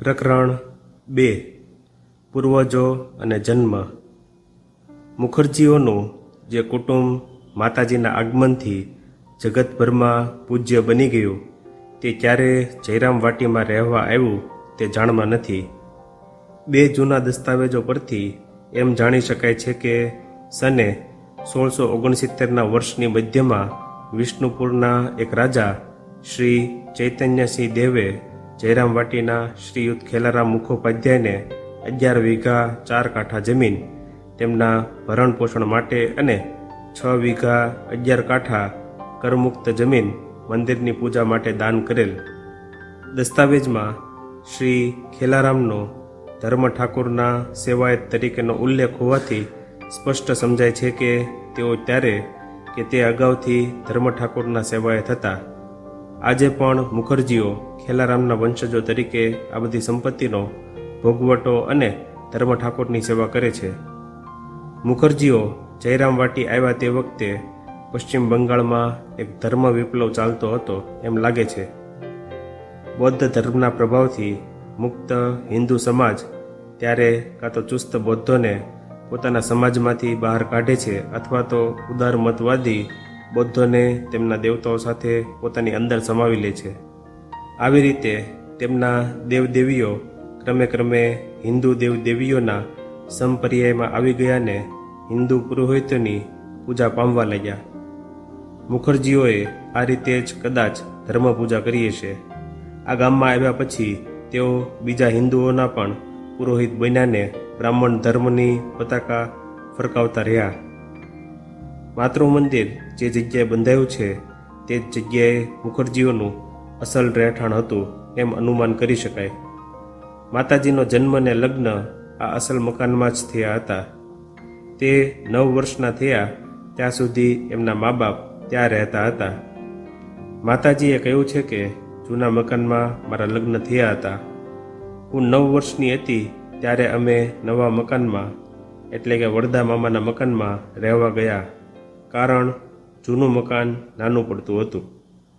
પ્રકરણ બે, પૂર્વજો અને જન્મ. મુખર્જીઓનું જે કુટુંબ માતાજીના આગમનથી જગતભરમાં પૂજ્ય બની ગયું, તે ક્યારે જયરામ વાટીમાં રહેવા આવ્યું તે જાણમાં નથી. બે જૂના દસ્તાવેજો પરથી એમ જાણી શકાય છે કે સને સોળસો ઓગણસિત્તેરના વર્ષની મધ્યમાં વિષ્ણુપુરના એક રાજા શ્રી ચૈતન્યસિંહ દેવે જયરામ વાટીના શ્રીયુત ખેલારામ મુખોપાધ્યાયને અગિયાર વીઘા ચાર કાંઠા જમીન, તેમના ભરણ પોષણ માટે અને છ વીઘા અગિયાર કાંઠા કરમુક્ત જમીન મંદિરની પૂજા માટે દાન કરેલ. દસ્તાવેજમાં શ્રી ખેલારામનો ધર્મ ઠાકોરના સેવાયત તરીકેનો ઉલ્લેખ હોવાથી સ્પષ્ટ સમજાય છે કે તેઓ ત્યારે કે તે અગાઉથી ધર્મ ઠાકોરના સેવાયત હતા. આજે પણ મુખર્જીઓ ખેલારામના વંશજો તરીકે આ બધી સંપત્તિનો ભોગવટો અને ધર્મ ઠાકોરની સેવા કરે છે. મુખર્જીઓ જયરામ વાટી આવ્યા તે વખતે પશ્ચિમ બંગાળમાં એક ધર્મ વિપ્લવ ચાલતો હતો એમ લાગે છે. બૌદ્ધ ધર્મના પ્રભાવથી મુક્ત હિન્દુ સમાજ ત્યારે કાં તો ચુસ્ત બૌદ્ધોને પોતાના સમાજમાંથી બહાર કાઢે છે અથવા તો ઉદારમતવાદી બૌદ્ધોને તેમના દેવતાઓ સાથે પોતાની અંદર સમાવી લે છે. આવી રીતે તેમના દેવદેવીઓ ક્રમે ક્રમે હિન્દુ દેવદેવીઓના સંપર્યાયમાં આવી ગયાને હિન્દુ પુરોહિતોની પૂજા પામવા લાગ્યા. મુખર્જીઓએ આ રીતે જ કદાચ ધર્મ પૂજા કરી હશે આ ગામમાં આવ્યા પછી તેઓ બીજા હિન્દુઓના પણ પુરોહિત બન્યાને બ્રાહ્મણ ધર્મની પતાકા ફરકાવતા રહ્યા. માતૃ મંદિર જે જગ્યાએ બંધાયું છે, તે જ જગ્યાએ મુખર્જીઓનું અસલ રહેઠાણ હતું એમ અનુમાન કરી શકાય. માતાજીનો જન્મ ને લગ્ન આ અસલ મકાનમાં જ થયા હતા. તે નવ વર્ષના થયા, ત્યાં સુધી એમના મા બાપ ત્યાં રહેતા હતા. માતાજીએ કહ્યું છે કે, જૂના મકાનમાં મારા લગ્ન થયા હતા. હું નવ વર્ષની હતી, ત્યારે અમે નવા મકાનમાં, એટલે કે વડદા મામાના મકાનમાં રહેવા ગયા. કારણ જૂનું મકાન નાનું પડતું હતું